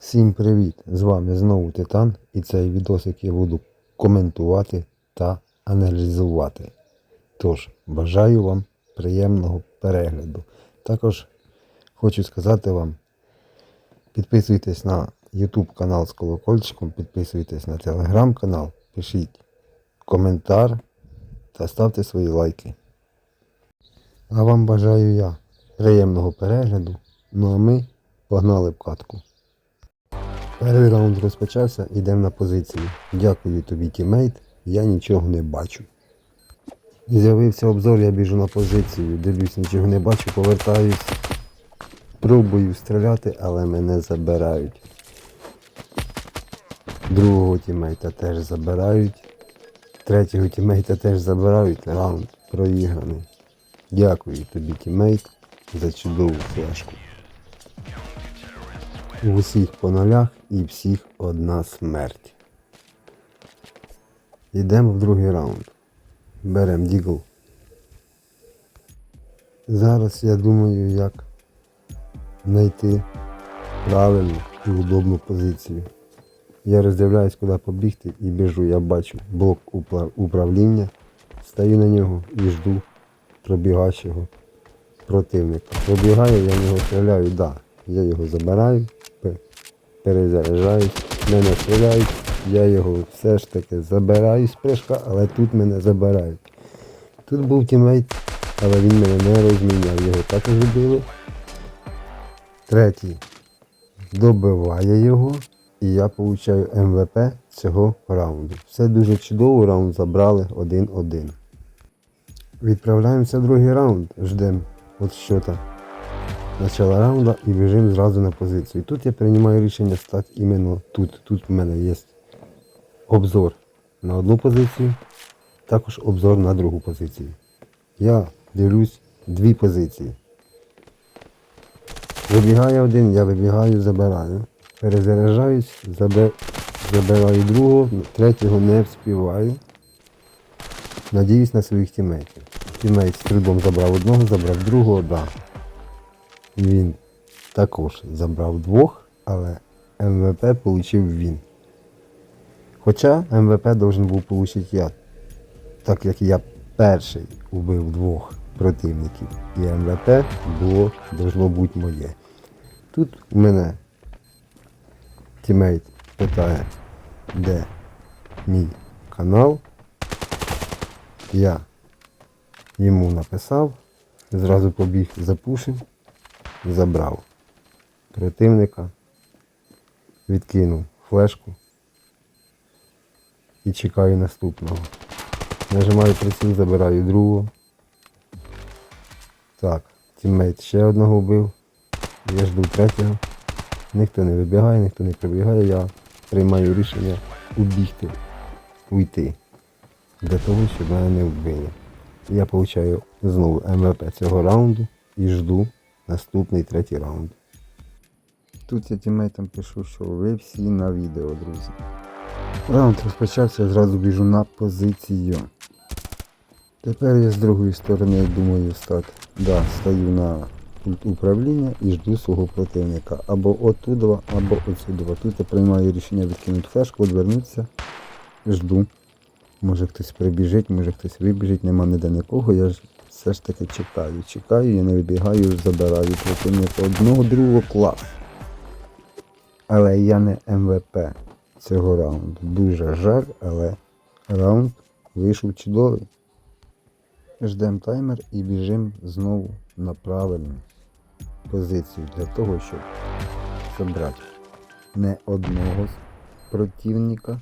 Всім привіт! З вами знову Титан і цей відосик я буду коментувати та аналізувати. Тож, бажаю вам приємного перегляду. Також хочу сказати вам, підписуйтесь на YouTube канал з колокольчиком, підписуйтесь на телеграм канал, пишіть коментар та ставте свої лайки. А вам бажаю я приємного перегляду. Ну а ми погнали в катку. Перший раунд розпочався, йдемо на позицію. Дякую тобі, тімейт, я нічого не бачу. З'явився обзор, я біжу на позицію, дивлюсь, нічого не бачу, повертаюсь. Пробую стріляти, але мене забирають. Другого тімейта теж забирають. Третього тімейта теж забирають. Раунд проіграний. Дякую тобі, тімейт, за чудову флешку. У усіх по нулях і всіх одна смерть. Йдемо в другий раунд. Беремо дігл. Зараз я думаю, як знайти правильну і удобну позицію. Я роздивляюсь, куди побігти і біжу. Я бачу блок управління, стою на нього і жду пробігачого противника. Пробігаю, я в нього стріляю, да. Я його забираю, пе- перезаряджаюсь, мене стріляють, я його все ж таки забираю з прыжка, але тут мене забирають. Тут був тімейт, але він мене не розміняв, його також вбили. Третій добиває його, і я получаю МВП цього раунду. Все дуже чудово, раунд забрали 1-1. Відправляємося в другий раунд, ждемо от що там. Начало раунда і біжимо зразу на позицію. Тут я приймаю рішення стати іменно тут. Тут в мене є обзор на одну позицію, також обзор на другу позицію. Я дивлюсь дві позиції. Вибігає один, я вибігаю, забираю. Перезаряджаюсь, забе- забираю другого, третього не вспіваю. Надіюсь на своїх тімейтів. Тімейт з трудом забрав одного, забрав другого, да. Він також забрав двох, але МВП отримав він. Хоча МВП должен був отримати я, так як я перший убив двох противників. І МВП було, должно бути моє. Тут у мене тімейт питає, де мій канал. Я йому написав, зразу побіг запушив, забрав противника, відкинув флешку і чекаю наступного. Нажимаю приціл, забираю другого. Так, тіммейт ще одного вбив. Я жду третього. Ніхто не вибігає, ніхто не прибігає, я приймаю рішення убігти, уйти. Для того, щоб мене не вбили. Я получаю знову МВП цього раунду і жду наступний третій раунд. Тут я тімейтам пишу, що ви всі на відео, друзі. Раунд розпочався, я зразу біжу на позицію. Тепер я з другої сторони думаю стати. Да, стою на пульт управління і жду свого противника. Або отудова, або отсюдова. Тут я приймаю рішення відкинути флешку, відвернутися, жду. Може хтось прибіжить, може хтось вибіжить, нема ніде нікого. Я ж все ж таки чекаю. Чекаю, я не вибігаю, забираю противника одного, другого клас. Але я не МВП цього раунду. Дуже жаль, але раунд вийшов чудовий. Ждемо таймер і біжимо знову на правильну позицію для того, щоб забрати не одного з противника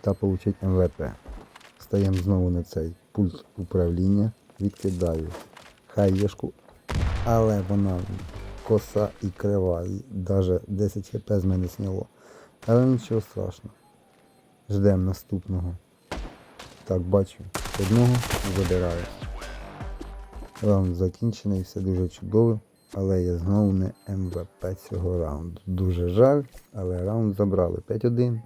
та отримати МВП. Стаємо знову на цей пульт управління, відкидаю хаєшку, але вона коса і крива, і навіть 10 хп з мене сняло. Але нічого страшного. Ждемо наступного. Так, бачу, одного забираю. Раунд закінчений, все дуже чудово, але я знову не МВП цього раунду. Дуже жаль, але раунд забрали 5-1.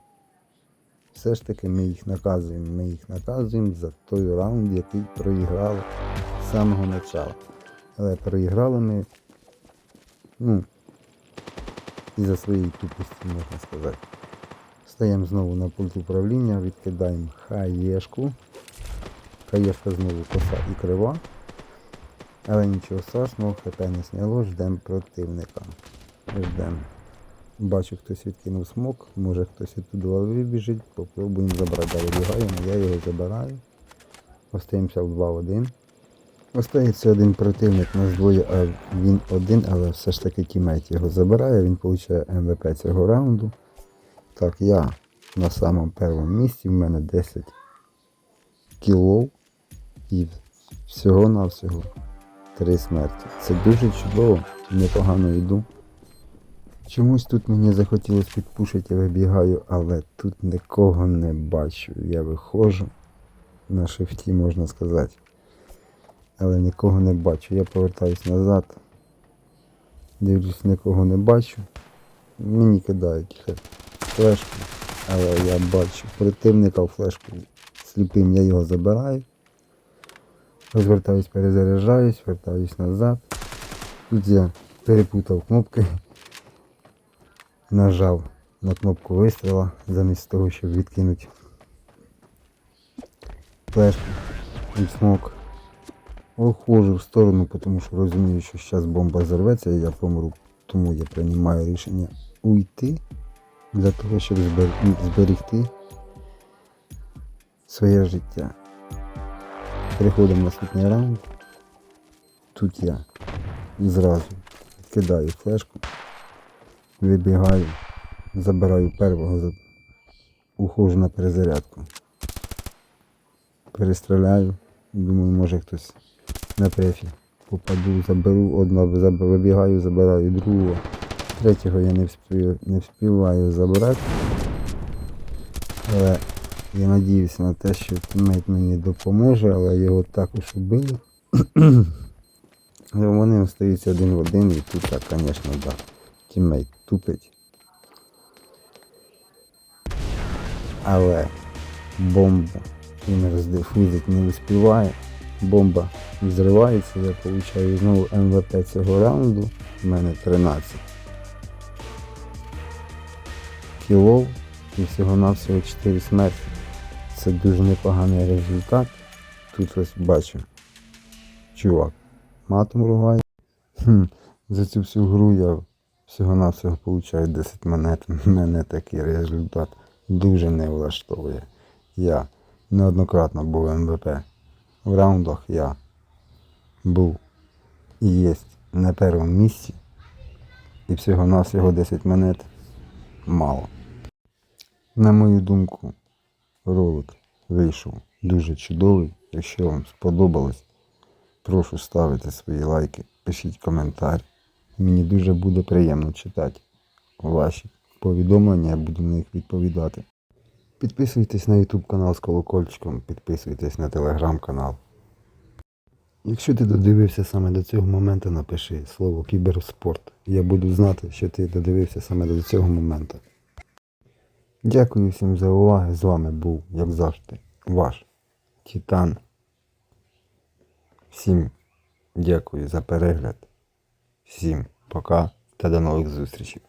Все ж таки ми їх наказуємо. Ми їх наказуємо за той раунд, який проіграли з самого початку. Але проіграли ми, ну, і за своєю тупості, можна сказати. Стаємо знову на пульт управління, відкидаємо хаєшку. Хаєшка знову коса і крива. Але нічого страшного, хп не сняло, ждемо противника. Ждемо. Бачу, хтось відкинув смок, може хтось оттуда вибіжить, попробуємо забрати. Вибігаємо, я його забираю. Остаємося в 2-1. Остається один противник, нас двоє, а він один, але все ж таки тімейт його забирає, він отримує МВП цього раунду. Так, я на самому першому місці, в мене 10 кілов і всього-навсього 3 смерті. Це дуже чудово, непогано йду. Чомусь тут мені захотілося підпушити, я вибігаю, але тут нікого не бачу. Я виходжу на шифті, можна сказати. Але нікого не бачу. Я повертаюсь назад. Дивлюсь, нікого не бачу. Мені кидають флешку, але я бачу противника в флешку сліпим, я його забираю. Розвертаюсь, перезаряджаюсь, вертаюсь назад. Тут я перепутав кнопки. Нажав на кнопку вистріла, замість того, щоб відкинути флешку і смок. Уходжу в сторону, тому що розумію, що зараз бомба зірветься і я помру. Тому я приймаю рішення уйти для того, щоб збер- зберегти своє життя. Переходимо в наступний раунд. Тут я зразу кидаю флешку, вибігаю, забираю первого, за- ухожу на перезарядку. Перестріляю, думаю, може хтось на префі. Попаду, заберу одного, вибігаю, забираю другого. Третього я не вспію, не вспіваю забрати. Але я надіюся на те, що тімейт мені допоможе, але його також убили. Вони остаються один в один і тут, так, звісно, да. Тімейт тупить. Але бомба він роздифузить не успіває. Бомба взривається, я получаю знову МВП цього раунду. У мене 13 кілов і всього-навсього 4 смерті. Це дуже непоганий результат. Тут ось бачу. Чувак матом ругає. За цю всю гру я всього-навсього получаю 10 монет. Мене такий результат дуже не влаштовує. Я неоднократно був МВП. В раундах я був і є на першому місці. І всього-навсього 10 монет мало. На мою думку, ролик вийшов дуже чудовий. Якщо вам сподобалось, прошу ставити свої лайки, пишіть коментар. Мені дуже буде приємно читати ваші повідомлення, я буду на них відповідати. Підписуйтесь на YouTube канал з колокольчиком, підписуйтесь на телеграм канал. Якщо ти додивився саме до цього моменту, напиши слово кіберспорт. Я буду знати, що ти додивився саме до цього моменту. Дякую всім за увагу. З вами був, як завжди, ваш Титан. Всім дякую за перегляд. Всім пока та до нових зустрічей.